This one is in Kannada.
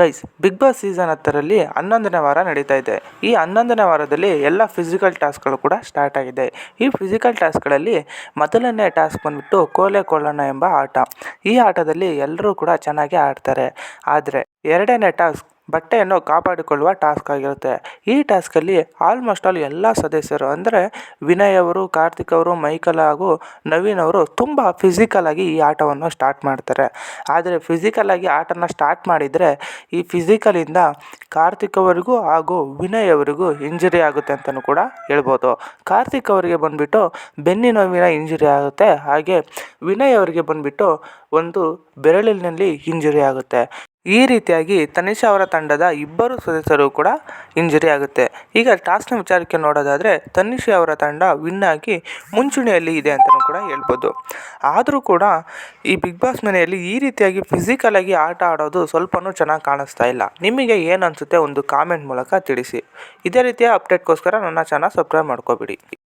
ಗೈಸ್ ಬಿಗ್ ಬಾಸ್ ಸೀಸನ್ ಹತ್ತರಲ್ಲಿ ಹನ್ನೊಂದನೇ ವಾರ ನಡೀತಾ ಇದೆ. ಈ ಹನ್ನೊಂದನೇ ವಾರದಲ್ಲಿ ಎಲ್ಲ ಫಿಸಿಕಲ್ ಟಾಸ್ಕ್ಗಳು ಕೂಡ ಸ್ಟಾರ್ಟ್ ಆಗಿದೆ. ಈ ಫಿಸಿಕಲ್ ಟಾಸ್ಕ್ಗಳಲ್ಲಿ ಮೊದಲನೇ ಟಾಸ್ಕ್ ಬಂದ್ಬಿಟ್ಟು ಕೋಲೆ ಕೊಳ್ಳೋಣ ಎಂಬ ಆಟ. ಈ ಆಟದಲ್ಲಿ ಎಲ್ಲರೂ ಕೂಡ ಚೆನ್ನಾಗಿ ಆಡ್ತಾರೆ. ಆದರೆ ಎರಡನೇ ಟಾಸ್ಕ್ ಬಟ್ಟೆಯನ್ನು ಕಾಪಾಡಿಕೊಳ್ಳುವ ಟಾಸ್ಕ್ ಆಗಿರುತ್ತೆ. ಈ ಟಾಸ್ಕಲ್ಲಿ ಆಲ್ಮೋಸ್ಟ್ ಆಲ್ ಎಲ್ಲ ಸದಸ್ಯರು ಅಂದರೆ ವಿನಯ್ ಅವರು, ಕಾರ್ತಿಕ್ ಅವರು, ಮೈಕಲ್ ಹಾಗೂ ನವೀನ್ ಅವರು ತುಂಬ ಫಿಸಿಕಲ್ ಆಗಿ ಈ ಆಟವನ್ನು ಸ್ಟಾರ್ಟ್ ಮಾಡ್ತಾರೆ. ಆದರೆ ಫಿಸಿಕಲ್ ಆಗಿ ಆಟನ ಸ್ಟಾರ್ಟ್ ಮಾಡಿದರೆ ಈ ಫಿಸಿಕಲಿಂದ ಕಾರ್ತಿಕ್ ಅವರಿಗೂ ಹಾಗೂ ವಿನಯ್ ಅವರಿಗೂ ಇಂಜುರಿ ಆಗುತ್ತೆ ಅಂತಲೂ ಕೂಡ ಹೇಳ್ಬೋದು. ಕಾರ್ತಿಕ್ ಅವರಿಗೆ ಬಂದುಬಿಟ್ಟು ಬೆನ್ನಿ ನೋವಿನ ಇಂಜುರಿ ಆಗುತ್ತೆ. ಹಾಗೆ ವಿನಯ್ ಅವರಿಗೆ ಬಂದುಬಿಟ್ಟು ಒಂದು ಬೆರಳಿನಲ್ಲಿ ಇಂಜುರಿ ಆಗುತ್ತೆ. ಈ ರೀತಿಯಾಗಿ ತನಿಷಾ ಅವರ ತಂಡದ ಇಬ್ಬರು ಸದಸ್ಯರು ಕೂಡ ಇಂಜುರಿ ಆಗುತ್ತೆ. ಈಗ ಟಾಸ್ನ ವಿಚಾರಕ್ಕೆ ನೋಡೋದಾದರೆ ತನಿಷಾ ಅವರ ತಂಡ ವಿನ್ ಆಗಿ ಮುಂಚೂಣಿಯಲ್ಲಿ ಇದೆ ಅಂತಲೂ ಕೂಡ ಹೇಳ್ಬೋದು. ಆದರೂ ಕೂಡ ಈ ಬಿಗ್ ಬಾಸ್ ಮನೆಯಲ್ಲಿ ಈ ರೀತಿಯಾಗಿ ಫಿಸಿಕಲ್ ಆಗಿ ಆಟ ಆಡೋದು ಸ್ವಲ್ಪನೂ ಚೆನ್ನಾಗಿ ಕಾಣಿಸ್ತಾ ಇಲ್ಲ. ನಿಮಗೆ ಏನು ಅನಿಸುತ್ತೆ ಒಂದು ಕಾಮೆಂಟ್ ಮೂಲಕ ತಿಳಿಸಿ. ಇದೇ ರೀತಿಯ ಅಪ್ಡೇಟ್ಗೋಸ್ಕರ ನನ್ನ ಚಾನಲ್ ಸಬ್ಸ್ಕ್ರೈಬ್ ಮಾಡ್ಕೊಬಿಡಿ.